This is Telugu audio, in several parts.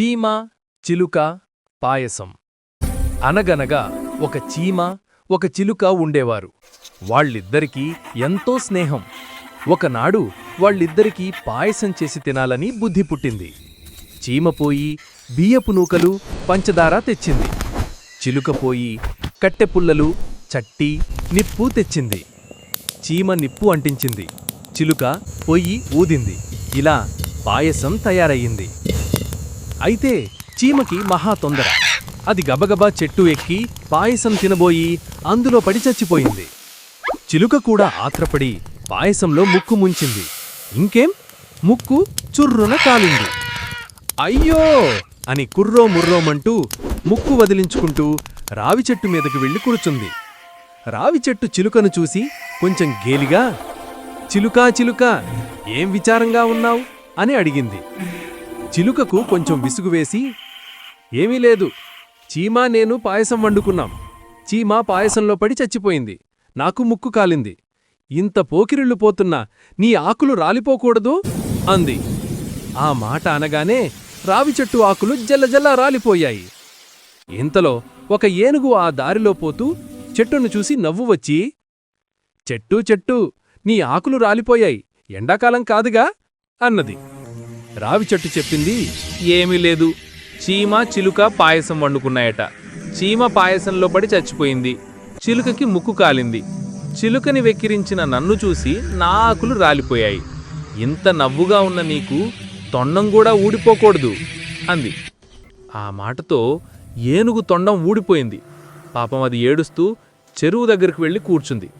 చీమ చిలుక పాయసం. అనగనగా ఒక చీమ ఒక చిలుక ఉండేవారు. వాళ్ళిద్దరికీ ఎంతో స్నేహం. ఒకనాడు వాళ్ళిద్దరికీ పాయసం చేసి తినాలని బుద్ధి పుట్టింది. చీమపోయి బియ్యపు నూకలు పంచదార తెచ్చింది. చిలుకపోయి కట్టెపుల్లలు చట్టి నిప్పు తెచ్చింది. చీమ నిప్పు అంటించింది. చిలుక పొయ్యి ఊదింది. ఇలా పాయసం తయారయ్యింది. అయితే చీమకి మహా తొందర. అది గబగబా చెట్టు ఎక్కి పాయసం తినబోయి అందులో పడి చచ్చిపోయింది. చిలుక కూడా ఆత్రపడి పాయసంలో ముక్కు ముంచింది. ఇంకేం? ముక్కు చుర్రున కాలింది. అయ్యో! అని కుర్రో ముర్రోమంటూ ముక్కు వదిలించుకుంటూ రావి చెట్టు మీదకి వెళ్ళి కూర్చుంది. రావి చెట్టు చిలుకను చూసి కొంచెం గేలిగా చిలుకా చిలుక ఏం విచారంగా ఉన్నావు? అని అడిగింది. చిలుకకు కొంచెం విసుగు వేసి ఏమీ లేదు. చీమా నేను పాయసం వండుకున్నాం. చీమా పాయసంలో పడి చచ్చిపోయింది. నాకు ముక్కు కాలింది. ఇంత పోకిరిళ్ళు పోతున్నా నీ ఆకులు రాలిపోకూడదు? అంది. ఆ మాట అనగానే రావి చెట్టు ఆకులు జల్లజల్ల రాలిపోయాయి. ఇంతలో ఒక ఏనుగు ఆ దారిలో పోతూ చెట్టును చూసి నవ్వు వచ్చి చెట్టు చెట్టు నీ ఆకులు రాలిపోయాయి. ఎండాకాలం కాదుగా? అన్నది. రావి చెట్టు చెప్పింది? ఏమీ లేదు. చీమ చిలుక పాయసం వండుకున్నాయట. చీమ పాయసంలో పడి చచ్చిపోయింది. చిలుకకి ముక్కు కాలింది. చిలుకని వెక్కిరించిన నన్ను చూసి నా ఆకులు రాలిపోయాయి. ఇంత నవ్వుగా ఉన్న నీకు తొండం కూడా ఊడిపోకూడదు అంది. ఆ మాటతో ఏనుగు తొండం ఊడిపోయింది. పాపం అది ఏడుస్తూ చెరువు దగ్గరికి వెళ్ళి కూర్చుంది.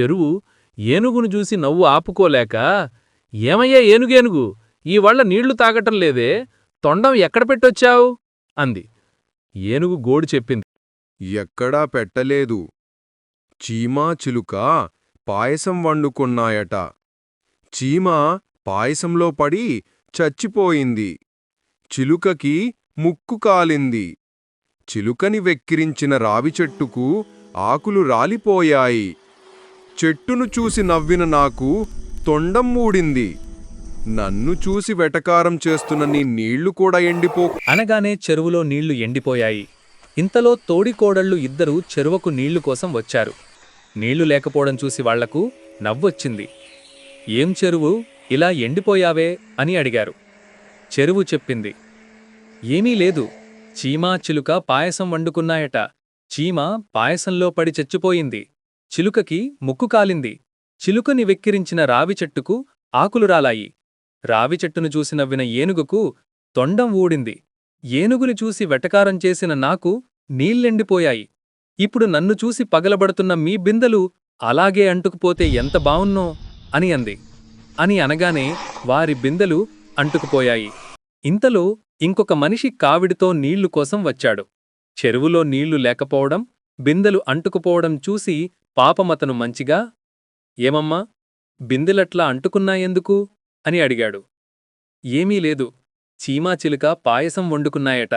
చెరువు ఏనుగును చూసి నవ్వు ఆపుకోలేక ఏమయ్యా ఏనుగేనుగు? ఈ వల్ల నీళ్ళు తాగటం లేదే తొండం ఎక్కడ పెట్టొచ్చావు? అంది. ఏనుగు గోడు చెప్పింది. ఎక్కడా పెట్టలేదు. చీమా చిలుక పాయసం వండుకున్నాయట. చీమ పాయసంలో పడి చచ్చిపోయింది. చిలుకకి ముక్కు కాలింది. చిలుకని వెక్కిరించిన రావి చెట్టుకు ఆకులు రాలిపోయాయి. చెట్టును చూసి నవ్విన నాకు తొండం మూడింది నన్ను చూసి వెటకారం చేస్తున్న నీ నీళ్ళు కూడా ఎండిపో అనగానే చెరువులో నీళ్ళు ఎండిపోయాయి. ఇంతలో తోడికోడళ్ళు ఇద్దరూ చెరువుకు నీళ్ళు కోసం వచ్చారు. నీళ్ళు లేకపోవడం చూసి వాళ్ళకు నవ్వొచ్చింది. ఏం చెరువు? ఇలా ఎండిపోయావే? అని అడిగారు. చెరువు చెప్పింది. ఏమీ లేదు. చీమా చిలుక పాయసం వండుకున్నాయట. చీమ పాయసంలో పడి చచ్చిపోయింది. చిలుకకి ముక్కు కాలింది. చిలుకని వెక్కిరించిన రావి చెట్టుకు ఆకులు రాలాయి. రావి చెట్టును చూసి నవ్విన ఏనుగుకు తొండం ఊడింది. ఏనుగుని చూసి వెటకారం చేసిన నాకు నీళ్ళెండిపోయాయి. ఇప్పుడు నన్ను చూసి పగలబడుతున్న మీ బిందెలు అలాగే అంటుకుపోతే ఎంత బావున్నో అని అంది. అని అనగానే వారి బిందెలు అంటుకుపోయాయి. ఇంతలో ఇంకొక మనిషి కావిడితో నీళ్ళు కోసం వచ్చాడు. చెరువులో నీళ్ళు లేకపోవడం బిందెలు అంటుకుపోవడం చూసి పాపమతను మంచిగా ఏమమ్మా బిందెలట్లా అంటుకున్నాయెందుకు? అని అడిగాడు. ఏమీ లేదు. చీమా చిలుక పాయసం వండుకున్నాయట.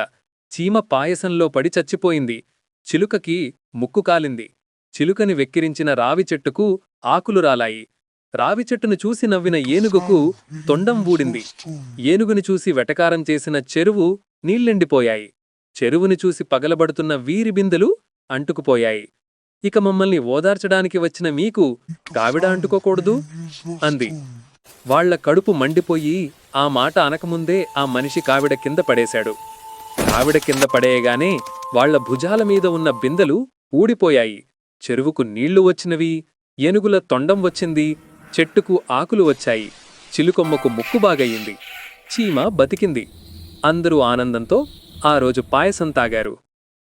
చీమ పాయసంలో పడి చచ్చిపోయింది. చిలుకకి ముక్కు కాలింది. చిలుకని వెక్కిరించిన రావి చెట్టుకు ఆకులు రాలాయి. రావి చెట్టును చూసి నవ్విన ఏనుగుకు తొండం ఊడింది. ఏనుగుని చూసి వెటకారం చేసిన చెరువు నీళ్ళెండిపోయాయి. చెరువుని చూసి పగలబడుతున్న వీరి బిందెలు అంటుకుపోయాయి. ఇక మమ్మల్ని ఓదార్చడానికి వచ్చిన మీకు కావిడ అంటుకోకూడదు? అంది. వాళ్ళ కడుపు మండిపోయి ఆ మాట అనకముందే ఆ మనిషి కావిడ కింద పడేశాడు. కావిడ కింద పడేయగానే వాళ్ళ భుజాల మీద ఉన్న బిందెలు ఊడిపోయాయి. చెరువుకు నీళ్ళు వచ్చినవి ఏనుగుల తొండం వచ్చింది చెట్టుకు ఆకులు వచ్చాయి. చిలుకొమ్మకు ముక్కు బాగయ్యింది. చీమ బతికింది. అందరూ ఆనందంతో ఆ రోజు పాయసం తాగారు.